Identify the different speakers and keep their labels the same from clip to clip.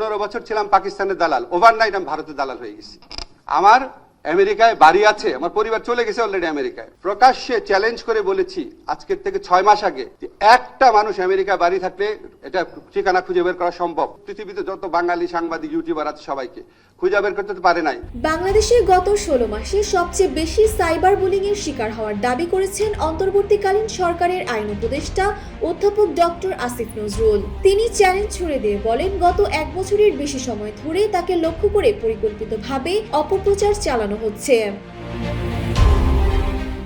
Speaker 1: পনেরো বছর ছিলাম পাকিস্তানের দালাল। ওভারনাইট আমি ভারতের দালাল হয়ে গেছি। আমার আমেরিকায় বাড়ি আছে, আমার পরিবার চলে গেছে অলরেডি আমেরিকায়। প্রকাশ্যে চ্যালেঞ্জ করে বলেছি, আজকের থেকে ছয় মাস আগে একটা মানুষ আমেরিকা বাড়ি থাকলে এটা ঠিকানা খুঁজে বের করা সম্ভব। পৃথিবীতে যত বাঙালি সাংবাদিক, ইউটিউবার আছে সবাইকে, খুঁজে বের করতে পারে নাই।
Speaker 2: বাংলাদেশে গত ষোলো মাসে সবচেয়ে বেশি সাইবার বুলিং এর শিকার হওয়ার দাবি করেছেন অন্তর্বর্তীকালীন সরকারের আইন উপদেষ্টা অধ্যাপক ডক্টর আসিফ নজরুল। তিনি চ্যালেঞ্জ ছুড়ে দিয়ে বলেন, গত এক বছরের বেশি সময় ধরে তাকে লক্ষ্য করে পরিকল্পিতভাবে অপপ্রচার চালানো হচ্ছে।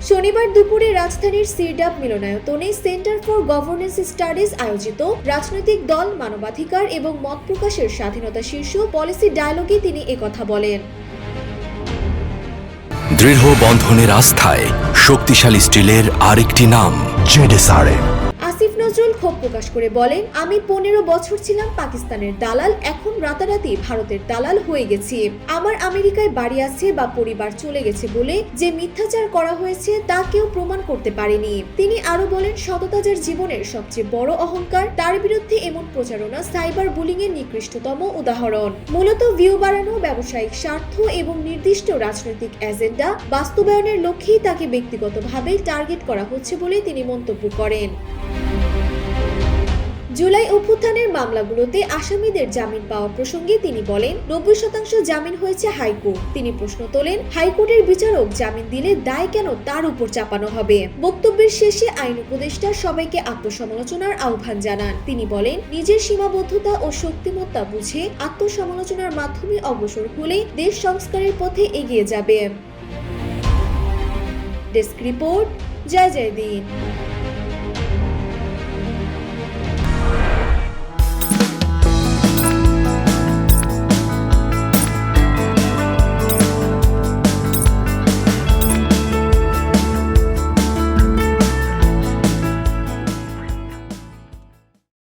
Speaker 2: শনিবার দুপুরে রাজধানীর সিরডাপ মিলনায়তনে সেন্টার ফর গভর্নেন্স স্টাডিজ আয়োজিত রাজনৈতিক দল, মানবাধিকার এবং মত প্রকাশের স্বাধীনতা শীর্ষ পলিসি ডায়ালগে তিনি একথা বলেন।
Speaker 3: দৃঢ় বন্ধনের আস্থায় শক্তিশালী স্টিলের আরেকটি নাম, জেডেসআরএম।
Speaker 2: নজরুল ক্ষোভ প্রকাশ করে বলেন, আমি পনেরো বছর ছিলাম পাকিস্তানের দালাল, এখন রাতারাতি ভারতের দালাল হয়ে গেছি। আমার আমেরিকায় বাড়ি আছে বা পরিবার চলে গেছে বলে যে মিথ্যাচার করা হয়েছে তা কেউ প্রমাণ করতে পারেনি। তিনি আরও বলেন সততা যার জীবনের সবচেয়ে বড় অহংকার, তার বিরুদ্ধে এমন প্রচারণা সাইবার বুলিং এর নিকৃষ্টতম উদাহরণ। মূলত ভিউ বাড়ানো, ব্যবসায়িক স্বার্থ এবং নির্দিষ্ট রাজনৈতিক এজেন্ডা বাস্তবায়নের লক্ষ্যেই তাকে ব্যক্তিগতভাবে টার্গেট করা হচ্ছে বলে তিনি মন্তব্য করেন। জুলাই অভ্যুত্থানের মামলাগুলোতে আসামিদের জামিন পাওয়া প্রসঙ্গে তিনি বলেন, নব্বই শতাংশ জামিন হয়েছে হাইকোর্ট। তিনি প্রশ্ন তোলেন, হাইকোর্টের বিচারক জামিন দিলে দায় কেন তার উপর চাপানো হবে? বক্তব্যের শেষে আইন উপদেষ্টা সবাইকে আত্মসমালোচনার আহ্বান জানান। তিনি বলেন, নিজের সীমাবদ্ধতা ও শক্তিমত্তা বুঝে আত্মসমালোচনার মাধ্যমে অগ্রসর হলে দেশ সংস্কারের পথে এগিয়ে যাবে। ডেস্ক রিপোর্ট, জয় জয় দিন